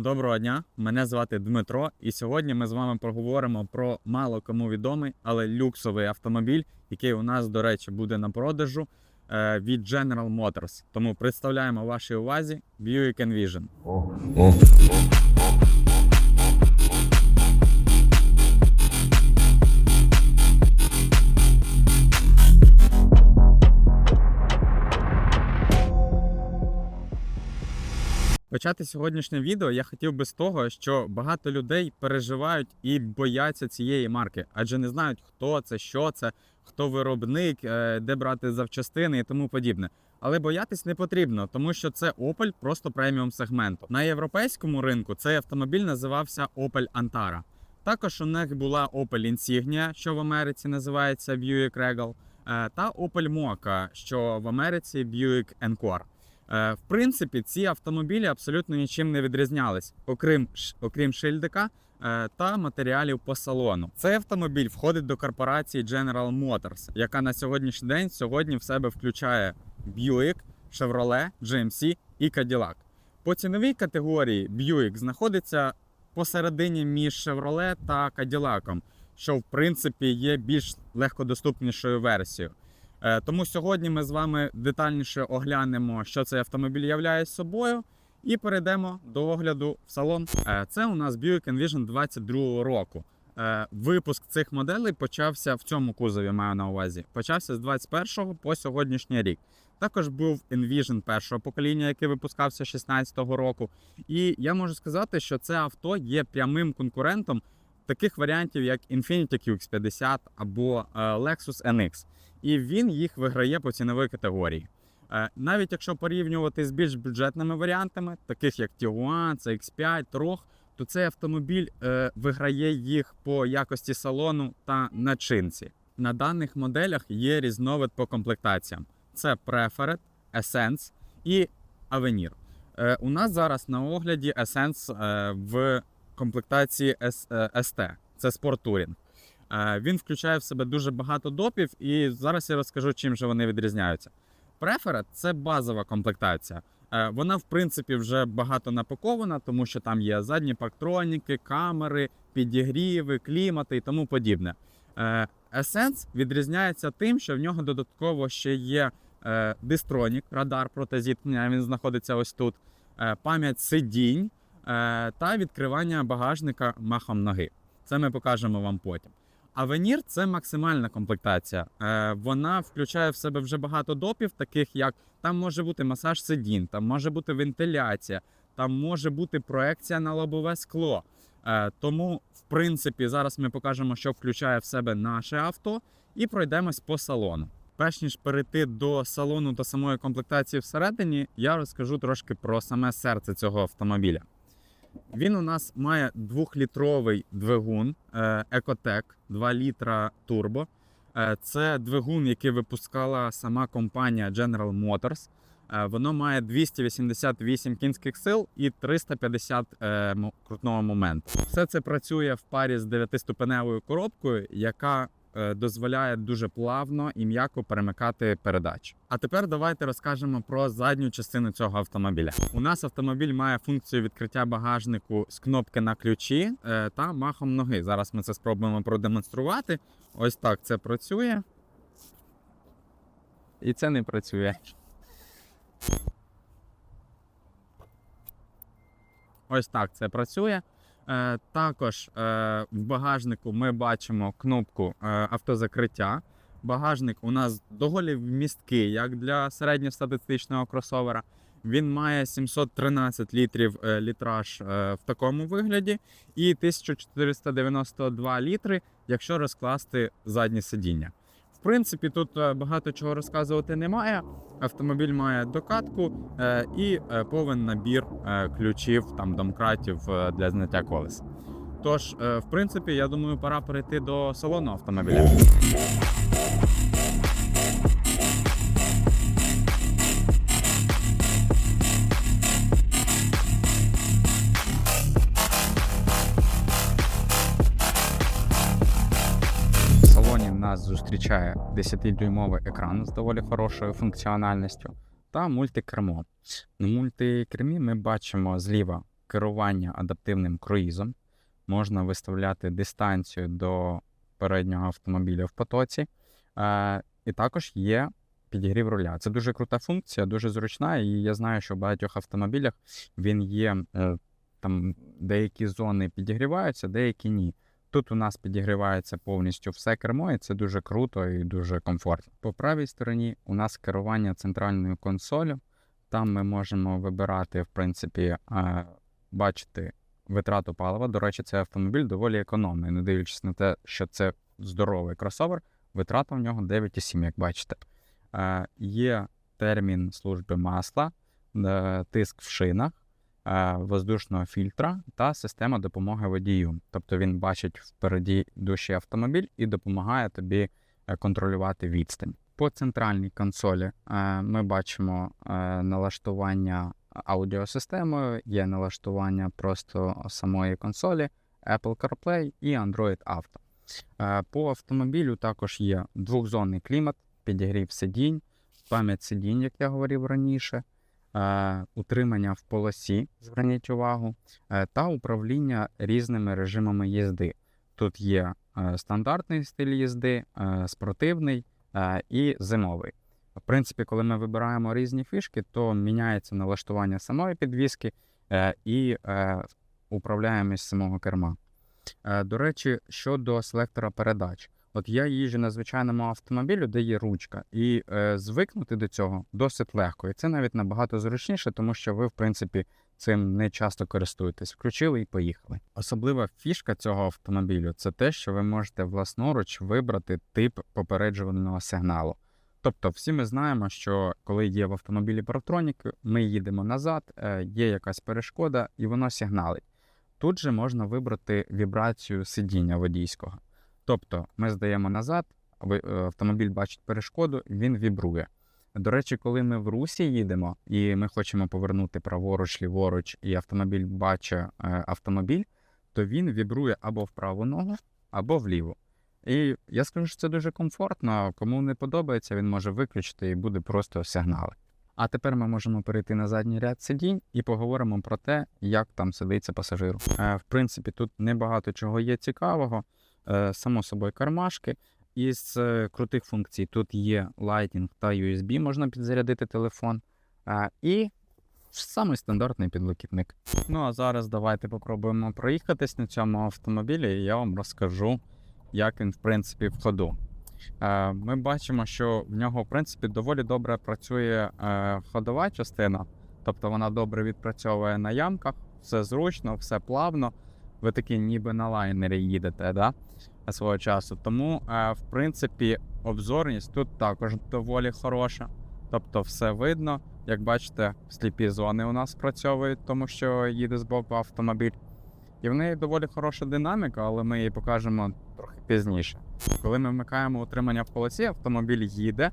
Доброго дня, мене звати Дмитро, і сьогодні ми з вами поговоримо про мало кому відомий, але люксовий автомобіль, який у нас, до речі, буде на продажу е, від General Motors. Тому представляємо вашій увазі Buick Envision. Почати сьогоднішнє відео я хотів би з того, що багато людей переживають і бояться цієї марки, адже не знають, хто це, що це, хто виробник, е, де брати запчастини і тому подібне. Але боятись не потрібно, тому що це Opel просто преміум сегменту. На європейському ринку цей автомобіль називався Opel Antara. Також у них була Opel Insignia, що в Америці називається Buick Regal, е, та Opel Mokka, що в Америці Buick Encore. Е, В принципі, ці автомобілі абсолютно нічим не відрізнялись, окрім окрім шильдика е, та матеріалів по салону. Цей автомобіль входить до корпорації General Motors, яка на сьогоднішній день сьогодні в себе включає Buick, Chevrolet, GMC і Cadillac. По ціновій категорії Buick знаходиться посередині між Chevrolet та Cadillac, що в принципі є більш легкодоступнішою версією. Е, Тому сьогодні ми з вами детальніше оглянемо, що цей автомобіль являє собою, і перейдемо до огляду в салон. Е, Це у нас Buick Envision 22 року. Е, Випуск цих моделей почався в цьому кузові, маю на увазі. Почався з 21 по сьогоднішній рік. Також був Envision першого покоління, який випускався 16-го року. І я можу сказати, що це авто є прямим конкурентом таких варіантів, як Infiniti QX50 або Lexus NX і він їх виграє по ціновій категорії. Е, Навіть якщо порівнювати з більш бюджетними варіантами, таких як Tiguan, CX5, Trog, то цей автомобіль е, виграє їх по якості салону та начинці. На даних моделях є різновид по комплектаціям: це Preferred, Essence і Avenir. Е, У нас зараз на огляді Essence в комплектації ST. Це. Е, Він включає в себе дуже багато допів, і зараз я розкажу, чим же вони відрізняються. Preferred – це базова комплектація. Е, Вона, в принципі, вже багато напакована, тому що там є задні пактроніки, камери, підігріви, клімати і тому подібне. Е, Essence відрізняється тим, що в нього додатково ще є е, дистронік, радар проти зіткнення. Він знаходиться ось тут, е, пам'ять сидінь е, та відкривання багажника махом ноги. Це ми покажемо вам потім. Авенір це максимальна комплектація. Е, вона включає в себе вже багато допів, таких як там може бути масаж сидінь, там може бути вентиляція, там може бути проекція на лобове скло. Е, тому, в принципі, зараз ми покажемо, що включає в себе наше авто, і пройдемось по салону. Перш ніж перейти до салону та самої комплектації всередині, я розкажу трошки про саме серце цього автомобіля. Він у нас має двохлітровий двигун е, Ecotec 2 літра турбо. Е, Це двигун, який випускала сама компанія General Motors. Е, Воно має 288 кінських сил і 350 е, крутного моменту. Все це працює в парі з 9-ступеневою коробкою, яка дозволяє дуже плавно і м'яко перемикати передач. А тепер давайте розкажемо про задню частину цього автомобіля. У нас автомобіль має функцію відкриття багажнику з кнопки на ключі е, та махом ноги. Зараз ми це спробуємо продемонструвати. Ось так це працює. І це не працює. Ось так це працює. Е, також е, в багажнику ми бачимо кнопку е, автозакриття. Багажник у нас доволі вмісткий, як для середньостатистичного кросовера. Він має 713 літрів літраж в такому вигляді, і 1492 літри, якщо розкласти заднє сидіння. В принципі, тут е, багато чого розказувати немає. Автомобіль має докатку е, і е, повен набір ключів, там домкратів для зняття колес. Тож, в принципі, я думаю, пора перейти до салону автомобіля. Зустрічає 10-дюймовий екран з доволі хорошою функціональністю та мультикермо. На мультикермі ми бачимо зліва керування адаптивним круїзом. Можна виставляти дистанцію до переднього автомобіля в потоці. Е, і також є підігрів руля. Це дуже крута функція, дуже зручна, і я знаю, що в багатьох автомобілях він є. е, Там деякі зони підігріваються, деякі ні. Тут у нас підігрівається повністю все кермо, і це дуже круто і дуже комфортно. По правій стороні у нас керування центральною консолю. Там ми можемо вибирати, в принципі, бачити витрату палива. До речі, цей автомобіль доволі економний, не дивлячись на те, що це здоровий кросовер. Витрата в нього 9,7, як бачите. Є термін служби масла, е, тиск в шинах, воздушного фільтра та система допомоги водію. Тобто він бачить впереді душі автомобіль і допомагає тобі е, контролювати відстань. По центральній консолі е, ми бачимо е, налаштування аудіосистемою, є налаштування просто самої консолі, Apple CarPlay і Android Auto. Е, По автомобілю також є двохзонний клімат, підігрів сидінь, пам'ять сидінь, як я говорив раніше, е, утримання в полосі, зверніть увагу, е, та управління різними режимами їзди. Тут є е, стандартний стиль їзди, е, спортивний е, і зимовий. В принципі, коли ми вибираємо різні фішки, то міняється налаштування самої підвіски е, і е, управляємість самого керма. Е, До речі, щодо селектора передач, от я їжджу на звичайному автомобілі, де є ручка, і е, звикнути до цього досить легко. І це навіть набагато зручніше, тому що ви, в принципі, цим не часто користуєтесь. Включили і поїхали. Особлива фішка цього автомобілю це те, що ви можете власноруч вибрати тип попереджувального сигналу. Тобто, всі ми знаємо, що коли є в автомобілі парктронік, ми їдемо назад, е, є якась перешкода, і воно сигналить. Тут же можна вибрати вібрацію сидіння водійського. Тобто ми здаємо назад, е, автомобіль бачить перешкоду, він вібрує. До речі, коли ми в русі їдемо і ми хочемо повернути праворуч, ліворуч, і автомобіль бачить е, автомобіль, то він вібрує або в праву ногу, або в ліву. І я скажу, що це дуже комфортно. Кому не подобається, він може виключити і буде просто сигнали. А тепер ми можемо перейти на задній ряд сидінь і поговоримо про те, як там сидиться пасажиру. Е, в принципі, тут небагато чого є цікавого. Е, само собою, кармашки. Із е, крутих функцій тут є Lightning та USB, можна підзарядити телефон. І самий стандартний підлокітник. Ну а зараз давайте попробуємо проїхатись на цьому автомобілі, і я вам розкажу, як він в принципі в ходу. Е, Ми бачимо, що в нього в принципі доволі добре працює ходова частина, тобто вона добре відпрацьовує на ямках, все зручно, все плавно. Ви такі ніби на лайнері їдете, да? свого часу. Тому, е, в принципі, обзорність тут також доволі хороша. Тобто, все видно. Як бачите, сліпі зони у нас працьовують, тому що їде з боку автомобіль. І в неї доволі хороша динаміка, але ми її покажемо трохи пізніше. Коли ми вмикаємо утримання в полосі, автомобіль їде,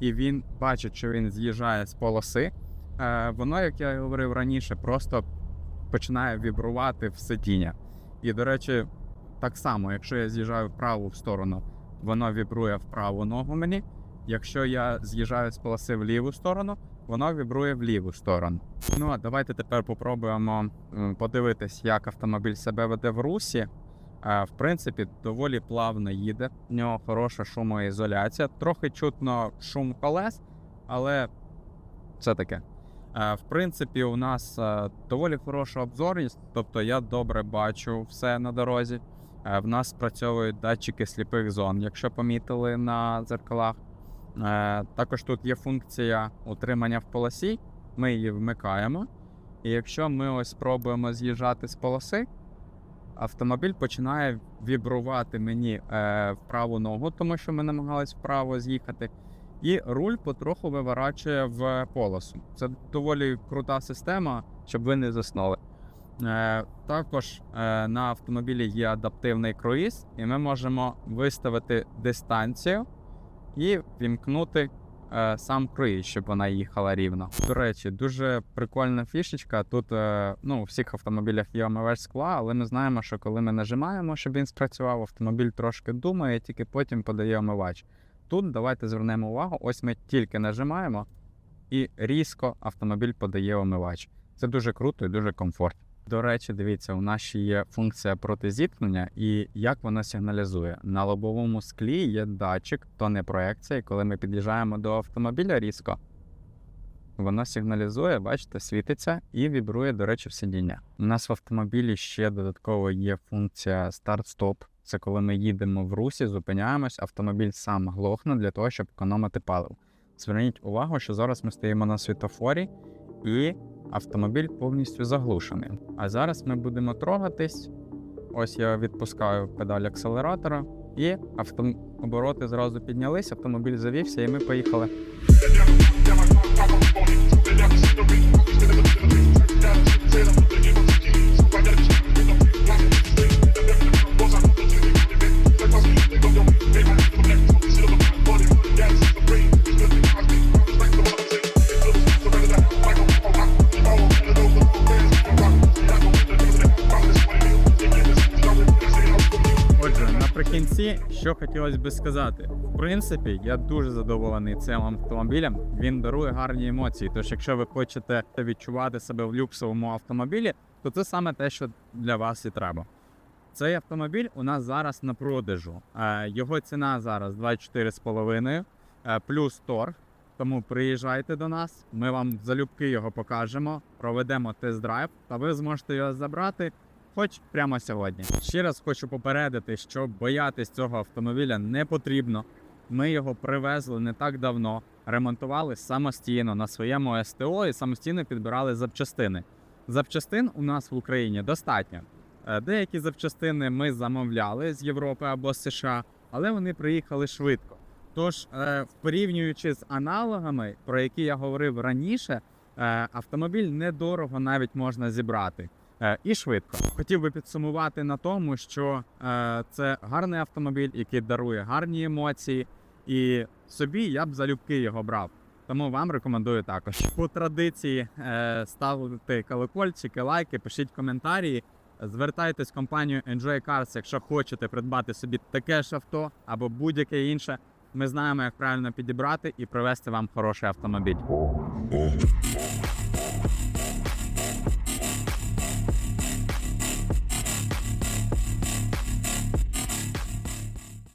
і він бачить, що він з'їжджає з полоси. Е, Воно, як я говорив раніше, просто починає вібрувати в сидіння. І, до речі, так само, якщо я з'їжджаю в праву сторону, воно вібрує в праву ногу мені. Якщо я з'їжджаю з полоси в ліву сторону, воно вібрує в ліву сторону. Ну а давайте тепер попробуємо подивитись, як автомобіль себе веде в русі. Е, В принципі, доволі плавно їде. В нього хороша шумоізоляція. Трохи чутно шум колес, але це таке. Е, В принципі, у нас е, доволі хороша обзорність, тобто я добре бачу все на дорозі. Е, В нас працьовують датчики сліпих зон, якщо помітили на дзеркалах. Також тут є функція утримання в полосі. Ми її вмикаємо. І якщо ми ось спробуємо з'їжджати з полоси, автомобіль починає вібрувати мені в праву ногу, тому що ми намагались вправо з'їхати. І руль потроху виворачує в полосу. Це доволі крута система, щоб ви не заснули. Е, також е, на автомобілі є адаптивний круїз, і ми можемо виставити дистанцію і вімкнути е, сам круїз, щоб вона їхала рівно. До речі, дуже прикольна фішечка. Тут ну, у всіх автомобілях є омивач скла, але ми знаємо, що коли ми нажимаємо, щоб він спрацював, автомобіль трошки думає, тільки потім подає омивач. Тут давайте звернемо увагу, ось ми тільки нажимаємо, і різко автомобіль подає омивач. Це дуже круто і дуже комфортно. До речі, дивіться, у нас ще є функція протизіткнення, і як вона сигналізує. На лобовому склі є датчик, то не проекція. Коли ми під'їжджаємо до автомобіля різко, воно сигналізує, бачите, світиться і вібрує, до речі, в сидіння. У нас в автомобілі ще додатково є функція старт-стоп. Це коли ми їдемо в русі, зупиняємось, автомобіль сам глохне для того, щоб економити паливо. Зверніть увагу, що зараз ми стоїмо на світофорі і автомобіль повністю заглушений. А зараз ми будемо трогатись. Ось я відпускаю педаль акселератора, і автообороти зразу піднялись, автомобіль завівся, і ми поїхали. Наприкінці, що хотілося би сказати. В принципі, я дуже задоволений цим автомобілем. Він дарує гарні емоції. Тож, якщо ви хочете відчувати себе в люксовому автомобілі, то це саме те, що для вас і треба. Цей автомобіль у нас зараз на продажу. Е, Його ціна зараз 24,5 е, плюс торг. Тому приїжджайте до нас, ми вам залюбки його покажемо, проведемо тест-драйв, та ви зможете його забрати хоч прямо сьогодні. Ще раз хочу попередити, що боятись цього автомобіля не потрібно. Ми його привезли не так давно, ремонтували самостійно на своєму СТО і самостійно підбирали запчастини. Запчастин у нас в Україні достатньо. Е, Деякі запчастини ми замовляли з Європи або з США, але вони приїхали швидко. Тож, е, порівнюючи з аналогами, про які я говорив раніше, е, автомобіль недорого навіть можна зібрати. Е, і швидко. Хотів би підсумувати на тому, що е, це гарний автомобіль, який дарує гарні емоції, і собі я б залюбки його брав. Тому вам рекомендую також. По традиції е, ставити колокольчики, лайки, пишіть коментарі. Звертайтесь в компанію Enjoy Cars, якщо хочете придбати собі таке ж авто або будь-яке інше. Ми знаємо, як правильно підібрати і привезти вам хороший автомобіль.